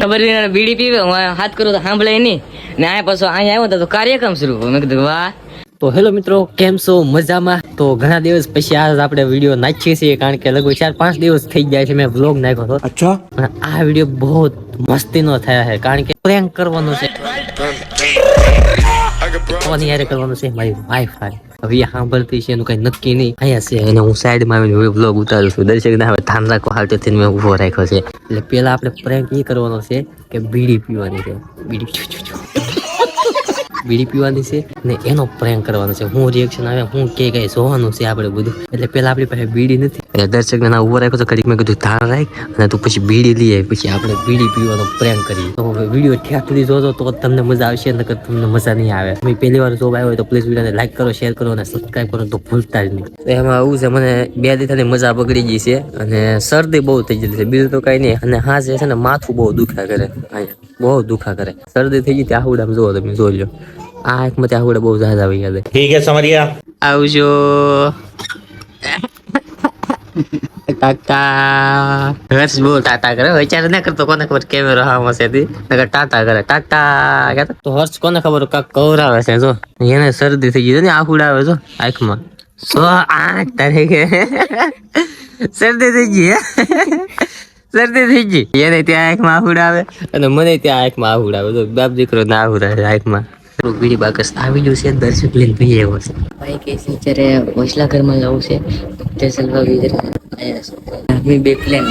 ખબર કરું તો સાંભળે નહીં. પાછો અહીંયા આવ્યો કાર્યક્રમ શરૂ હેલો મિત્રો કેમ છો? મજામાં? તો ઘણા દિવસ પછી આજ આપણે વીડિયો નાખીએ છીએ કારણ કે લગભગ ચાર પાંચ દિવસ થઈ ગયા છે મેં વ્લોગ નાખ્યો આ વીડિયો બહુ મસ્તીનો થયા છે કારણ કે પ્રેન્ક કરવાનો છે. કરવાનું છે મારી વાઈફ હવે સાંભળતી છે એનું કઈ નક્કી નહીં. અહીંયા છે અને હું સાઈડમાં આવીને બ્લોગ ઉતારું છું. દર્શક ને હવે ધ્યાન રાખો હાલતો થઈને મેં ઊભો રાખ્યો છે. એટલે પેલા આપણે પ્રેન્ક એ કરવાનો છે કે બીડી પીવાની છે. બીડી. બીડી પીવાની છે ને એનો પ્રેન્ક કરવાનો છે. હું રિએક્શન આવે, હું કે કઈ જોવાનું છે આપણે બધું. એટલે પેલા આપણી પાસે બીડી નથી. એટલે દર્શકને ઊભો રાખ્યો તો કડીક મેં કીધું ધાર રાખ. અને તું પછી બીડી લઈ પછી આપણે બીડી પીવાનો પ્રેમ કરીએ. તો વીડિયો ઠેક સુધી જોજો તો તમને મજા આવશે નકર તમને મજા નહીં આવે. મેં પહેલી વાર જોવા આવ્યો હોય તો પ્લીઝ વિડીયોને લાઈક કરો શેર કરો અને સબસ્ક્રાઈબ કરો તો ભૂલતા જ નહીં. તો એમાં આવું છે મને બે દિવસની મજા બગડી ગઈ છે અને શરદી બહુ થઈ ગઈ છે. બીજું તો કાંઈ નહીં. અને હા જે છે ને માથું બહુ દુખ્યા કરે. અહીંયા બહુ દુખા કરે. શરદી થઈ ગઈ ત્યાં આહુડામાં જોવો તમે જોઈ લો. આ એક મતે આહુડા બહુ ઝાઝા આવી ગયા ઠીક છે સમરિયા. આવજો. એને શરદી થઈ ગઈ ને આહુડા આવે જો આંખમાં. સો આઠ તારીખે. શરદી થઈ ગઈ શરદી થઈ ગઈ. એને ત્યાં આંખમાં આહુડા આવે અને મને ત્યાં આંખમાં આહુડા આવે તો બાપ દીકરો ના આહુડા છે આંખમાં. બીડી બાકસ આવી ગયું છે દર્શક લઈને ભાઈ આવ્યો છે. ભાઈ કે છે જ્યારે હોસલા ઘરમાં જવું છે તે સલવા વિદર અમે બે પ્લેન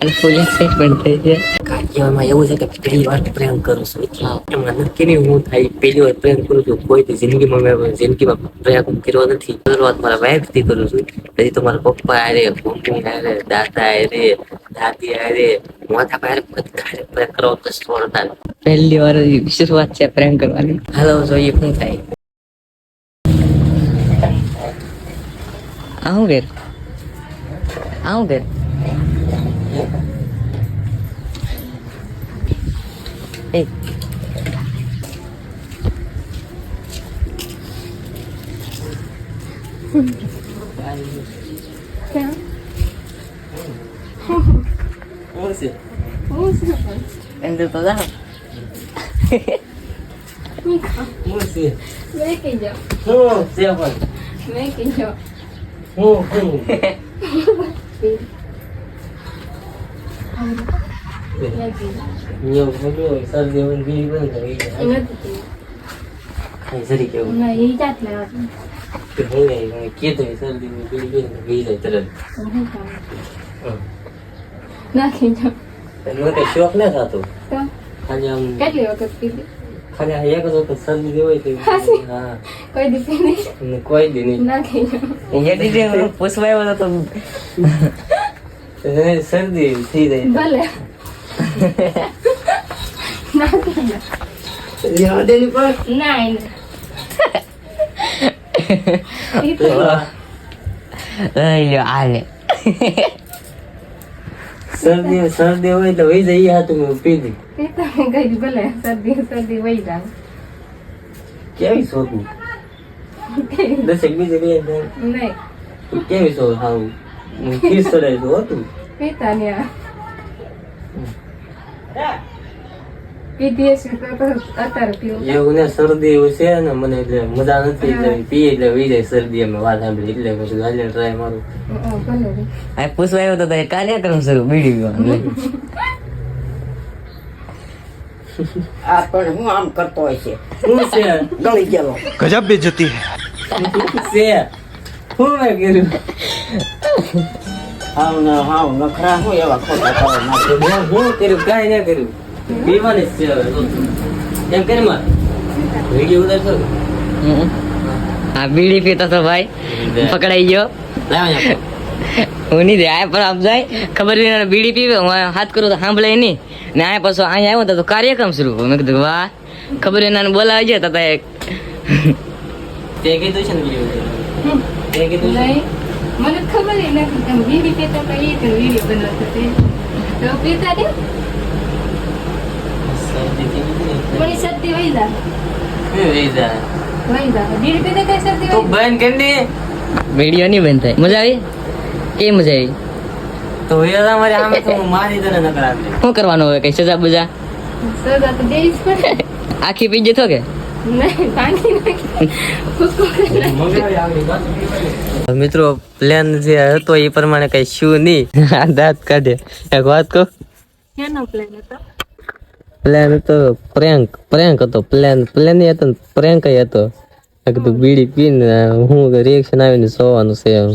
અને ફૂલ એક્સાઇટમેન્ટ થઈ છે. કાર્યમાં એવું છે કે પહેલી વાર પ્રેમ કરું છું. એમાં નક્કી નહીં હું થાય પહેલી વાર પ્રેમ કરું છું કોઈ જિંદગીમાં મેં જિંદગીમાં પ્રેમ કર્યો નથી. શરૂઆત મારા વાઈફથી કરું છું. પછી તો મારા પપ્પા હારે મમ્મી હારે દાદા હારે દાદી હારે માતા હારે બધા કરવા કરવાનો તો જોરદાર પહેલી વાર શરૂઆત છે પ્રેમ કરવાની. હાલો જોઈએ શું થાય. આવું ઘેર આવું ઘેર એ. અંદર તો જાઓ. જરી કેવું કીધું શરદી ગઈ જાય તરત નાખી જાવ મને શોખ ના થતો ખાલી આમ કેટલી વખત કીધી ખાલી આ એક જ વખત શરદી હોય તો હા કોઈ દિવસે નહીં? કોઈ દી નહીં. ના જાઓ અહીંયા દીદી પૂછવા આવ્યો તો શરદી થઈ જાય. ભલે. ના અయ్యో આલે શરદી શરદી હોય તો વહી જાય એ હાથું મેં પીધી ઈ તો મેં કહ્યું ભલે શરદી શરદી વહી જાવ કેવી શોધું? એક બીજે બે નહીં. કેવી શોધ? હાવું ખીસ ચડાય હતું પીતા ને પીધીએસ અત્યારે એવું ને શરદી એવું છે ને મને એટલે મજા નથી એટલે પીએ એટલે વહી જાય શરદી અમે વાત સાંભળી. એટલે પછી આજે ટ્રાય મારું. આ પૂછવા આવ્યો તો તારે કાર્યક્રમ શરૂ બીડી પીવાનું આ પણ હું આમ કરતો હોય છે. હું છે? હું. મેં કર્યું? હાવ ના હાવ નખરા હું એવા ખોટા હું કર્યું? કાંઈ ન કર્યું? પીવાની જ છે હવે એમ કરી માં વીડિયો ઉતારશો આ બીડી પીતો તો ભાઈ. પકડાઈ ગયો. હું નહીં દે આ પર આમ જાય. ખબર નહીં બીડી પીવે. હું હાથ કરું તો સાંભળે નહીં. ને આ પાછો અહીંયા આવ્યો તો કાર્યક્રમ શરૂ મેં કીધું વાહ. ખબર એના બોલાવી જાય તો એક. તે કીધું છે ને તે કીધું છે? મને ખબર નથી તમે બીડી પીતા તો એ વીડિયો બનાવતો તે. તો પીતા ને વીડિયો નહીં બંધ થાય. મજા આવી? કેવી મજા આવી? તો એ તમારી આમે તો મારી દે ને નકર શું કરવાનું હવે? કઈ સજા બજા? સજા તો દેવી પડે. આખી પી જતો કે. મિત્રો પ્લાન જે હતો એ પ્રમાણે કઈ શું નહીં. દાંત કાઢે. એક વાત કહું? કેનો પ્લાન હતો? પ્લાન હતો પ્રેન્ક પ્રેન્ક હતો. પ્લાન પ્લાન હતો પ્રેન્ક પ્રેન્ક હતો. કીધું બીડી પીને હું રિએક્શન આવીને સોવાનું છે એમ.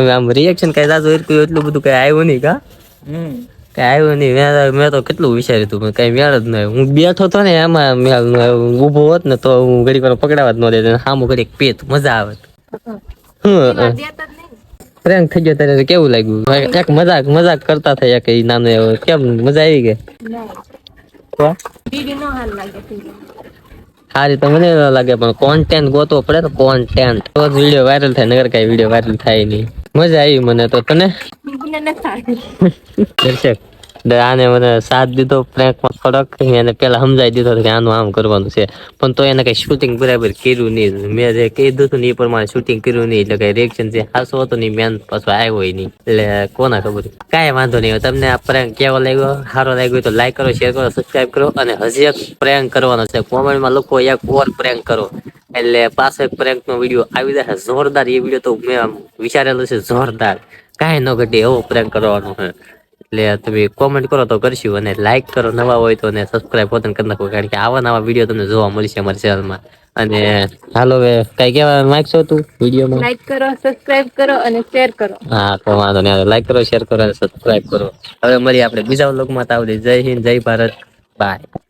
આમ રિએક્શન કઈ દાદુ એટલું બધું કઈ આવ્યું નહીં કા? કઈ આવ્યું નહીં. મેં તો- મેં તો કેટલું વિચાર્યું હતું કઈ મેળ જ નહીં હું બેઠો હતો ને એમાં મેળ ન ઊભો હોત ને તો હું ઘડીક વાર પકડાવા જ ન દે સામું ઘડીક પીત. મજા આવે. પ્રેન્ક થઈ ગયો ત્યારે કેવું લાગ્યું? એક મજાક મજાક કરતા થયા કે નાનો એવો. કેમ? મજા આવી ગઈ? હારી. સારી તો મને ન લાગે પણ કોન્ટેન્ટ ગોતવો પડે ને કોન્ટેન્ટ તો જ વીડિયો વાયરલ થાય નગર કઈ વીડિયો વાયરલ થાય નહીં. મજા આવી મને તો તને? મને નથી આવી. દર્શક આને મને સાથ દીધો પ્રેન્કમાં થોડોક એને પેલા સમજાવી દીધો કે આનું આમ કરવાનું છે. પણ તો એને કઈ શૂટિંગ બરાબર કર્યું નહીં. મેં જે કીધું હતું ને એ પ્રમાણે શૂટિંગ કર્યું નહીં, એટલે કઈ રિએક્શન જે હાસો હતો નહીં મેન પાછો આવ્યો નહીં. એટલે કોના ખબર? કાંઈ વાંધો નહીં. તમને આ પ્રેન્ક કેવો લાગ્યો? સારો લાગ્યો તો લાઈક કરો શેર કરો સબસ્ક્રાઇબ કરો અને હજી એક પ્રેન્ક કરવાનો છે. કોમેન્ટમાં લખો એક ઓર પ્રેન્ક કરો. એટલે પાછો એક પ્રેન્કનો વીડિયો આવી જશે. જોરદાર. એ વીડિયો તો મેં વિચારેલો છે, જોરદાર. કાંઈ ન ઘટે એવો પ્રેન્ક કરવાનો છે. એટલે તમે કોમેન્ટ કરો તો કરશું અને લાઈક કરો. નવા હોય તો અને સબસ્ક્રાઇબ પોતાને કરી નાખો કારણ કે આવા નવા વીડિયો તમને જોવા મળશે અમારી ચેનલમાં અને હાલો હવે કઈ કહેવા માંગશો તું વિડીયોમાં? લાઈક કરો સબસ્ક્રાઇબ કરો અને શેર કરો. હા તો વાંધો નહીં લાઈક કરો શેર કરો અને સબસ્ક્રાઇબ કરો. હવે મળીએ આપણે બીજા વ્લોગમાં તો આવડે જય હિન્દ જય ભારત. બાય